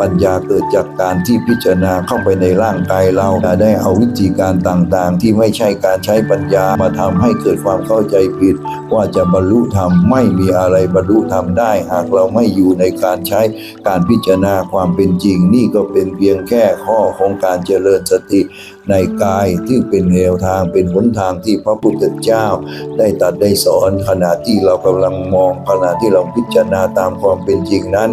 ปัญญาเกิดจากการที่พิจารณาเข้าไปในร่างกายเราจะได้เอาวิธีการต่างๆ ที่ไม่ใช่การใช้ปัญญามาทำให้เกิดความเข้าใจผิด ว่าจะบรรลุธรรมไม่มีอะไรบรรลุธรรมได้ หากเราไม่อยู่ในการใช้การพิจารณาความเป็นจริง นี่ก็เป็นเพียงแค่ข้อของการเจริญสติ ในกายที่เป็นแนวทางเป็นหนทางที่พระพุทธเจ้า ได้ตัดได้สอนขณะที่เรากำลังมองขณะที่เราพิจารณาตามความเป็นจริงนั้น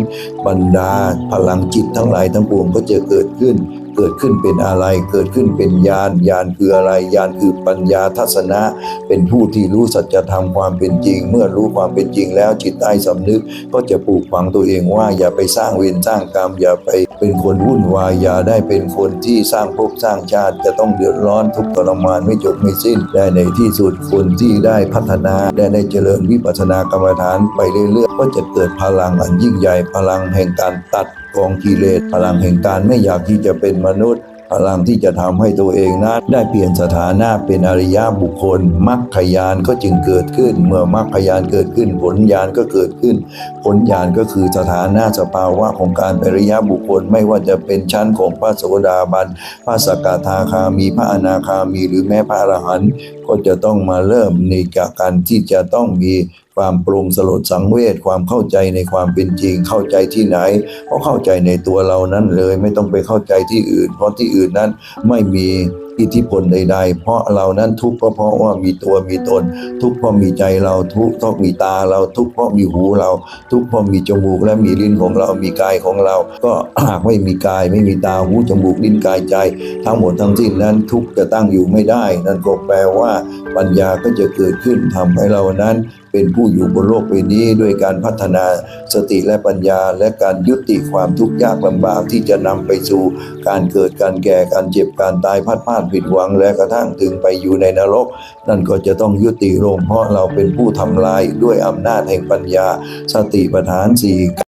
บรรดาพลังจิตทั้งหลายทั้งปวงก็จะเกิดขึ้น เกิดขึ้นเป็นอะไร เกิดขึ้นเป็นญาณญาณคืออะไรญาณคือปัญญาทัศนะ เป็นผู้ที่รู้สัจธรรมความเป็นจริง เมื่อรู้ความเป็นจริงแล้วจิตใต้สำนึก ก็จะปลูกฝังตัวเองว่าอย่าไปสร้างเวรสร้างกรรม อย่าไปเป็นคนวุ่นวายอย่าได้เป็นคนที่สร้างภพสร้างชาติ จะต้องเดือดร้อนทุกข์ทรมานไม่จบไม่สิ้นได้ในที่สุดคนที่ได้พัฒนาได้ได้เจริญวิปัสสนากรรมฐานไปเรื่อยๆก็จะเกิดพลังอันยิ่งใหญ่พลังแห่งการตัด กองกิเลสพลังแห่งการไม่อยากที่จะเป็นมนุษย์ พลังที่จะทำให้ตัวเองนั้นได้เปลี่ยนสถานะเป็นอริยบุคคลมรรคยานก็จึงเกิดขึ้น เมื่อมรรคยานเกิดขึ้น ผลญาณก็เกิดขึ้น ผลญาณก็คือสถานะสภาวะของการเป็นอริยบุคคลไม่ว่าจะเป็นชั้นของพระโสดาบันพระสกทาคามีพระอนาคามีหรือแม้พระอรหันต์ก็จะต้องมาเริ่มในการที่จะต้องมี ความปรุงสลดสังเวชความเข้าใจในความเป็นจริงเข้าใจที่ไหนเพราะเข้าใจในตัวเรานั้นเลยไม่ต้องไปเข้าใจที่อื่น เพราะที่อื่นนั้นไม่มีอิทธิพลใด ๆ เพราะเรานั้นทุกข์ก็เพราะว่ามีตัวมีตน ทุกข์เพราะมีใจเราทุกข์เพราะมีตาเราทุกข์เพราะมีหูเรา ทุกข์เพราะมีจมูกและมีลิ้นของเรามีกายของเรา ก็หากไม่มีกายไม่มีตาหูจมูกลิ้นกายใจ ทั้งหมดทั้งสิ้นนั้นทุกข์จะตั้งอยู่ไม่ได้ นั่นก็แปลว่าปัญญาก็จะเกิดขึ้นทำให้เรานั้น เป็นผู้อยู่บนโลกใบนี้ด้วยการพัฒนาสติและปัญญา และการยุติความทุกข์ยากลำบากที่จะนำไปสู่การเกิดการแก่การเจ็บการตายพัดพลาดผิดหวังและกระทั่งถึงไปอยู่ในนรก นั่นก็จะต้องยุติลงเพราะเราเป็นผู้ทำลายด้วยอำนาจแห่งปัญญา สติปัฏฐานสี่